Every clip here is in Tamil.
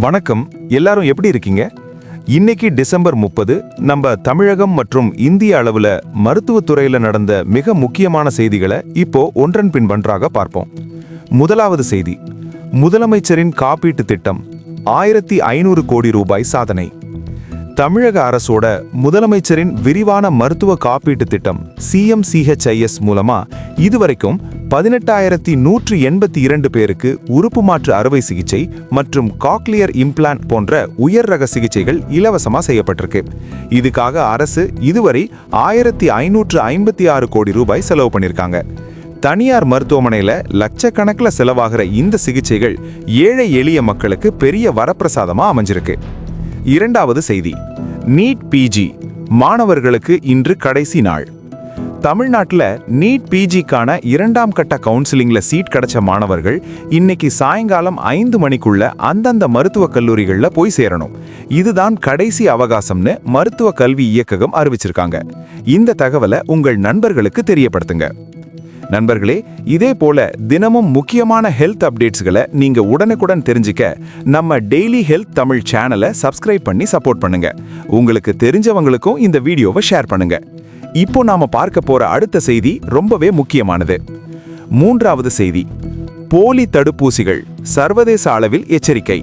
வணக்கம். எல்லாரும் எப்படி இருக்கீங்க? இன்னைக்கு டிசம்பர் முப்பது நம்ம தமிழகம் மற்றும் இந்திய அளவில் மருத்துவத்துறையில் நடந்த மிக முக்கியமான செய்திகளை இப்போ ஒன்றன் பின் ஒன்றாக பார்ப்போம். முதலாவது செய்தி முதலமைச்சரின் காப்பீட்டு திட்டம் ஆயிரத்தி ஐநூறு கோடி ரூபாய் சாதனை. தமிழக அரசோட முதலமைச்சரின் விரிவான மருத்துவ காப்பீட்டு திட்டம் சிஎம்சிஹெச்ஐஎஸ் மூலமா இதுவரைக்கும் பதினெட்டாயிரத்தி நூற்று எண்பத்தி இரண்டு பேருக்கு உறுப்பு மாற்று அறுவை சிகிச்சை மற்றும் காக்லியர் இம்ப்ளான்ட் போன்ற உயர் ரக சிகிச்சைகள் இலவசமாக செய்யப்பட்டிருக்கு. இதுக்காக அரசு இதுவரை ஆயிரத்தி ஐநூற்று ஐம்பத்தி ஆறு கோடி ரூபாய் செலவு பண்ணியிருக்காங்க தனியார் மருத்துவமனையில லட்சக்கணக்கில் செலவாகிற இந்த சிகிச்சைகள் ஏழை எளிய மக்களுக்கு பெரிய வரப்பிரசாதமாக அமைஞ்சிருக்கு. இரண்டாவது செய்தி. நீட் பிஜி மாணவர்களுக்கு இன்று கடைசி நாள். தமிழ்நாட்டில் நீட் பிஜிக்கான இரண்டாம் கட்ட கவுன்சிலிங்ல சீட் கிடைச்ச மாணவர்கள் இன்னைக்கு சாயங்காலம் ஐந்து மணிக்குள்ள அந்தந்த மருத்துவக் கல்லூரிகளில் போய் சேரணும். இதுதான் கடைசி அவகாசம்னு மருத்துவ கல்வி இயக்ககம் அறிவிச்சிருக்காங்க. இந்த தகவலை உங்கள் நண்பர்களுக்கு தெரியப்படுத்துங்க. நண்பர்களே இதே போல தினமும் முக்கியமான ஹெல்த் அப்டேட்ஸ்களை நீங்க உடனுக்குடன் தெரிஞ்சுக்க நம்ம டெய்லி ஹெல்த் தமிழ் சேனலை சப்ஸ்கிரைப் பண்ணி சப்போர்ட் பண்ணுங்க. உங்களுக்கு தெரிஞ்சவங்களுக்கும் இந்த வீடியோவை ஷேர் பண்ணுங்க. இப்போ நாம பார்க்க போற அடுத்த செய்தி ரொம்பவே முக்கியமானது. மூன்றாவது செய்தி போலி தடுப்பூசிகள் சர்வதேச அளவில் எச்சரிக்கை.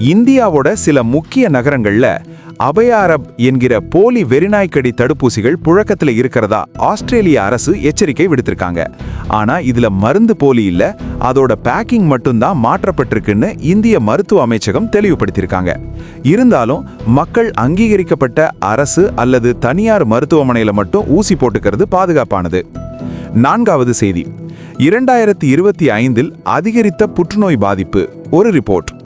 இந்தியாவோட சில முக்கிய நகரங்கள்ல அபயாரப் என்கிற போலி வெறிநாய்க்கடி தடுப்பூசிகள் புழக்கத்தில் இருக்கிறதா ஆஸ்திரேலிய அரசு எச்சரிக்கை விடுத்திருக்காங்க. ஆனா இதுல மருந்து போலி இல்ல அதோட பேக்கிங் மட்டும்தான் மாற்றப்பட்டிருக்குன்னு இந்திய மருத்துவ அமைச்சகம் தெளிவுபடுத்தியிருக்காங்க. இருந்தாலும் மக்கள் அங்கீகரிக்கப்பட்ட அரசு அல்லது தனியார் மருத்துவமனையில மட்டும் ஊசி போட்டுக்கிறது பாதுகாப்பானது. நான்காவது செய்தி. இரண்டாயிரத்தி இருபத்தி ஐந்தில் அதிகரித்த புற்றுநோய் பாதிப்பு. ஒரு ரிப்போர்ட்.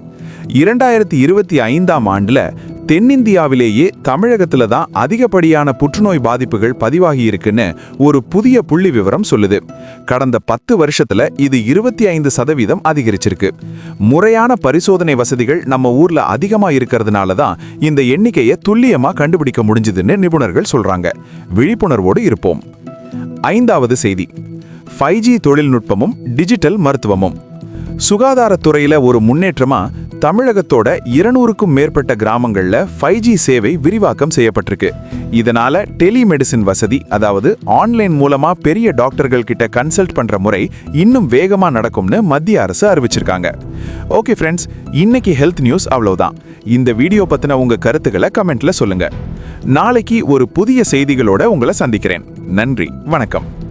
இரண்டாயிரத்தி இருபத்தி ஐந்தாம் ஆண்டுல தென்னிந்தியாவிலேயே தமிழகத்துல தான் அதிகப்படியான புற்றுநோய் பாதிப்புகள் பதிவாகி இருக்குன்னு ஒரு புதிய புள்ளி விவரம் சொல்லுது. கடந்த பத்து வருஷத்துல இது இருபத்தி ஐந்து சதவீதம் அதிகரிச்சிருக்கு. முறையான பரிசோதனை வசதிகள் நம்ம ஊர்ல அதிகமா இருக்கிறதுனால தான் இந்த எண்ணிக்கையை துல்லியமா கண்டுபிடிக்க முடிஞ்சதுன்னு நிபுணர்கள் சொல்றாங்க. விழிப்புணர்வோடு இருப்போம். ஐந்தாவது செய்தி. ஃபைவ் ஜி தொழில்நுட்பமும் டிஜிட்டல் மருத்துவமும். சுகாதாரத்துறையில ஒரு முன்னேற்றமா தமிழகத்தோட இருநூறுக்கும் மேற்பட்ட கிராமங்கள்ல ஃபைவ் ஜி சேவை விரிவாக்கம் செய்யப்பட்டிருக்கு. இதனால டெலிமெடிசின் வசதி அதாவது ஆன்லைன் மூலமா பெரிய டாக்டர்கள் கிட்ட கன்சல்ட் பண்ற முறை இன்னும் வேகமா நடக்கும்னு மத்திய அரசு அறிவிச்சிருக்காங்க. ஓகே ஃப்ரெண்ட்ஸ் இன்னைக்கு ஹெல்த் நியூஸ் அவ்வளவுதான். இந்த வீடியோ பத்தின உங்க கருத்துக்களை கமெண்ட்ல சொல்லுங்க. நாளைக்கு ஒரு புதிய செய்திகளோட உங்களை சந்திக்கிறேன். நன்றி வணக்கம்.